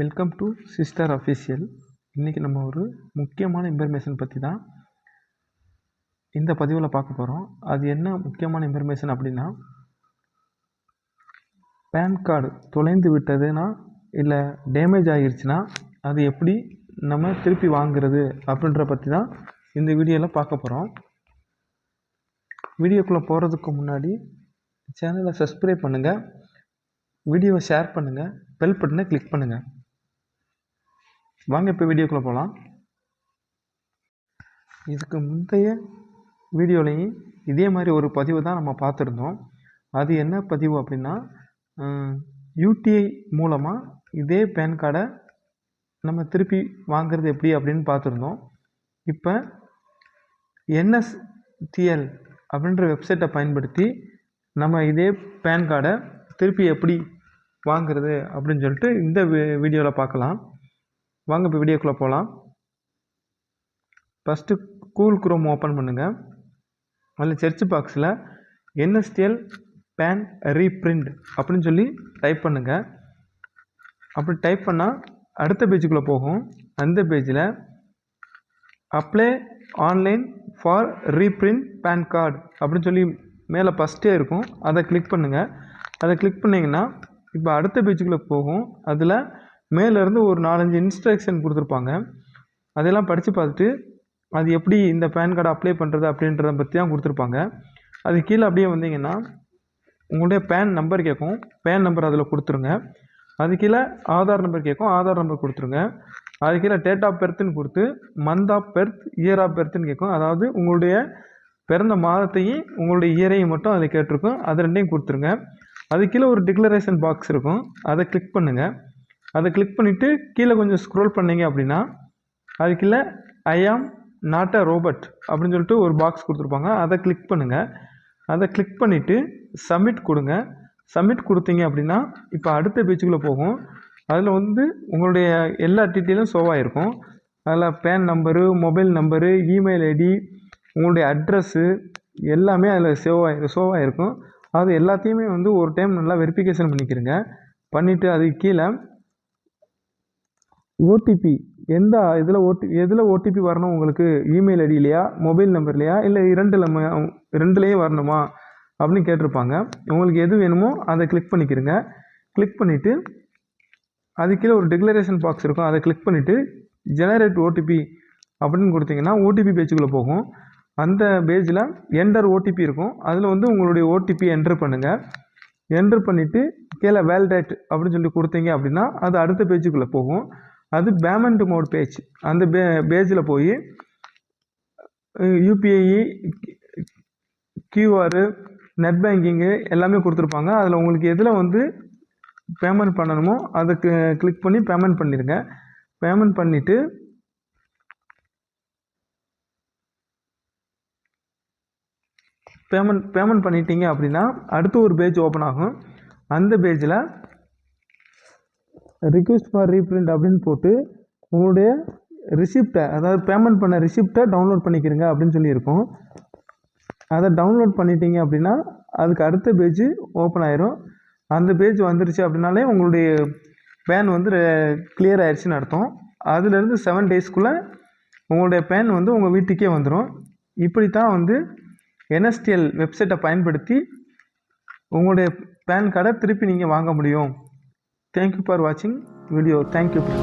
Welcome to sister official இன்றைக்கி நம்ம ஒரு முக்கியமான இன்ஃபர்மேஷன் பற்றி தான் இந்த பதிவில் பார்க்க போகிறோம் அது என்ன முக்கியமான இன்ஃபர்மேஷன் அப்படின்னா பேன் கார்டு தொலைந்து விட்டதுன்னா இல்லை டேமேஜ் ஆகிருச்சுன்னா அது எப்படி நம்ம திருப்பி வாங்குறது அப்படின்ற பற்றி தான் இந்த வீடியோவில் பார்க்க போகிறோம் வீடியோக்குள்ளே போகிறதுக்கு முன்னாடி சேனலை சப்ஸ்கிரைப் பண்ணுங்கள் வீடியோவை ஷேர் பண்ணுங்கள் பெல் பட்டனை கிளிக் பண்ணுங்கள் வாங்க இப்போ வீடியோக்குள்ளே போகலாம் இதுக்கு முந்தைய வீடியோலையும் இதே மாதிரி ஒரு பதிவு தான் நம்ம பார்த்துருந்தோம் அது என்ன பதிவு அப்படின்னா யூடிஐ மூலமாக இதே பேன் கார்டை நம்ம திருப்பி வாங்கிறது எப்படி அப்படின்னு பார்த்துருந்தோம் இப்போ என்எஸ்டிஎல் அப்படின்ற வெப்சைட்டை பயன்படுத்தி நம்ம இதே பேன் கார்டை திருப்பி எப்படி வாங்கிறது அப்படின்னு சொல்லிட்டு இந்த வீடியோவில் பார்க்கலாம் வாங்க இப்போ வீடியோக்குள்ளே போகலாம் ஃபஸ்ட்டு கூல் குரோம் ஓப்பன் பண்ணுங்கள் அதில் சர்ச் பாக்ஸில் என்எஸ்டிஎல் பேன் ரீப்ரிண்ட் அப்படின்னு சொல்லி டைப் பண்ணுங்கள் அப்படி டைப் பண்ணால் அடுத்த பேஜுக்குள்ளே போகும் அந்த பேஜில் apply online for reprint PAN card அப்படின்னு சொல்லி மேலே ஃபஸ்ட்டே இருக்கும் அதை கிளிக் பண்ணுங்கள் அதை கிளிக் பண்ணிங்கன்னா இப்போ அடுத்த பேஜுக்குள்ளே போகும் அதில் மேலேருந்து ஒரு நாலஞ்சு இன்ஸ்ட்ரக்ஷன் கொடுத்துருப்பாங்க அதெல்லாம் படித்து பார்த்துட்டு அது எப்படி இந்த பேன் கார்டை அப்ளை பண்ணுறது அப்படின்றத பற்றி தான் கொடுத்துருப்பாங்க அது கீழே அப்படியே வந்தீங்கன்னா உங்களுடைய பேன் நம்பர் கேட்கும் பேன் நம்பர் அதில் கொடுத்துருங்க அது கீழே ஆதார் நம்பர் கேட்கும் ஆதார் நம்பர் கொடுத்துருங்க அது கீழே டேட் ஆஃப் பெர்த்னு கொடுத்து month of birth year of பெர்த்னு கேட்கும் அதாவது உங்களுடைய பிறந்த மாதத்தையும் உங்களுடைய இயரையும் மட்டும் அதில் கேட்டிருக்கும் அது ரெண்டையும் கொடுத்துருங்க அது கீழே ஒரு டிக்ளரேஷன் பாக்ஸ் இருக்கும் அதை கிளிக் பண்ணுங்கள் அதை கிளிக் பண்ணிவிட்டு கீழே கொஞ்சம் ஸ்க்ரோல் பண்ணிங்க அப்படின்னா அதுக்குள்ளே ஐ ஆம் நாட் அ ரோபோட் அப்படின்னு சொல்லிட்டு ஒரு பாக்ஸ் கொடுத்துருப்பாங்க அதை கிளிக் பண்ணுங்கள் அதை கிளிக் பண்ணிவிட்டு சப்மிட் கொடுங்க சப்மிட் கொடுத்தீங்க அப்படின்னா இப்போ அடுத்த பேச்சுக்குள்ளே போகும் அதில் வந்து உங்களுடைய எல்லா டீட்டெயிலும் ஷோவாக இருக்கும் அதில் PAN number mobile number email ID உங்களுடைய அட்ரஸ்ஸு எல்லாமே அதில் சேவ் ஆகி ஷோ ஆகிருக்கும் அது எல்லாத்தையுமே வந்து ஒரு டைம் நல்லா வெரிஃபிகேஷன் பண்ணிக்கிறேங்க பண்ணிவிட்டு அதுக்கு கீழே ஓடிபி எந்த இதில் ஓடி எதில் ஓடிபி வரணும் உங்களுக்கு இமெயில் ஐடியிலையா மொபைல் நம்பர்லையா இல்லை இரண்டில் ரெண்டுலேயே வரணுமா அப்படின்னு கேட்டிருப்பாங்க உங்களுக்கு எது வேணுமோ அதை கிளிக் பண்ணிக்கிறங்க கிளிக் பண்ணிவிட்டு அதுக்கீழே ஒரு டிக்ளரேஷன் பாக்ஸ் இருக்கும் அதை கிளிக் பண்ணிவிட்டு ஜெனரேட் ஓடிபி அப்படின்னு கொடுத்தீங்கன்னா ஓடிபி பேஜுக்குள்ளே போகும் அந்த பேஜில் என்டர் ஓடிபி இருக்கும் அதில் வந்து உங்களுடைய ஓடிபி என்டர் பண்ணுங்கள் என்டர் பண்ணிவிட்டு கீழே வேல்டேட் அப்படின்னு சொல்லி கொடுத்தீங்க அப்படின்னா அது அடுத்த பேஜுக்குள்ளே போகும் அது பேமெண்ட் மோட் பேஜ் அந்த பே பேஜில் போய் யூபிஐ கியூஆர் நெட் பேங்கிங்கு எல்லாமே கொடுத்துருப்பாங்க அதில் உங்களுக்கு எதில் வந்து பேமெண்ட் பண்ணணுமோ அதை கிளிக் பண்ணி பேமெண்ட் பண்ணிடுங்க பேமெண்ட் பண்ணிவிட்டு பேமெண்ட் பேமெண்ட் பண்ணிட்டீங்க அப்படின்னா அடுத்து ஒரு பேஜ் ஓப்பன் ஆகும் அந்த பேஜில் ரிக்வெஸ்ட் ஃபார் ரீப்ரிண்ட் அப்படின்னு போட்டு உங்களுடைய ரிசிப்டை அதாவது பேமெண்ட் பண்ண ரிசிப்டை டவுன்லோட் பண்ணிக்கிறங்க அப்படின்னு சொல்லியிருக்கோம் அதை டவுன்லோட் பண்ணிட்டீங்க அப்படின்னா அதுக்கு அடுத்த பேஜ் ஓப்பன் ஆயிரும் அந்த பேஜ் வந்துருச்சு அப்படின்னாலே உங்களுடைய பேன் வந்து கிளியர் ஆயிடுச்சுன்னு அர்த்தம் அதுலேருந்து செவன் டேஸ்க்குள்ளே உங்களுடைய பேன் வந்து உங்கள் வீட்டுக்கே வந்துடும் இப்படி தான் வந்து என்எஸ்டிஎல் வெப்சைட்டை பயன்படுத்தி உங்களுடைய பேன் கார்டை திருப்பி நீங்கள் வாங்க முடியும் Thank you for watching video. Thank you.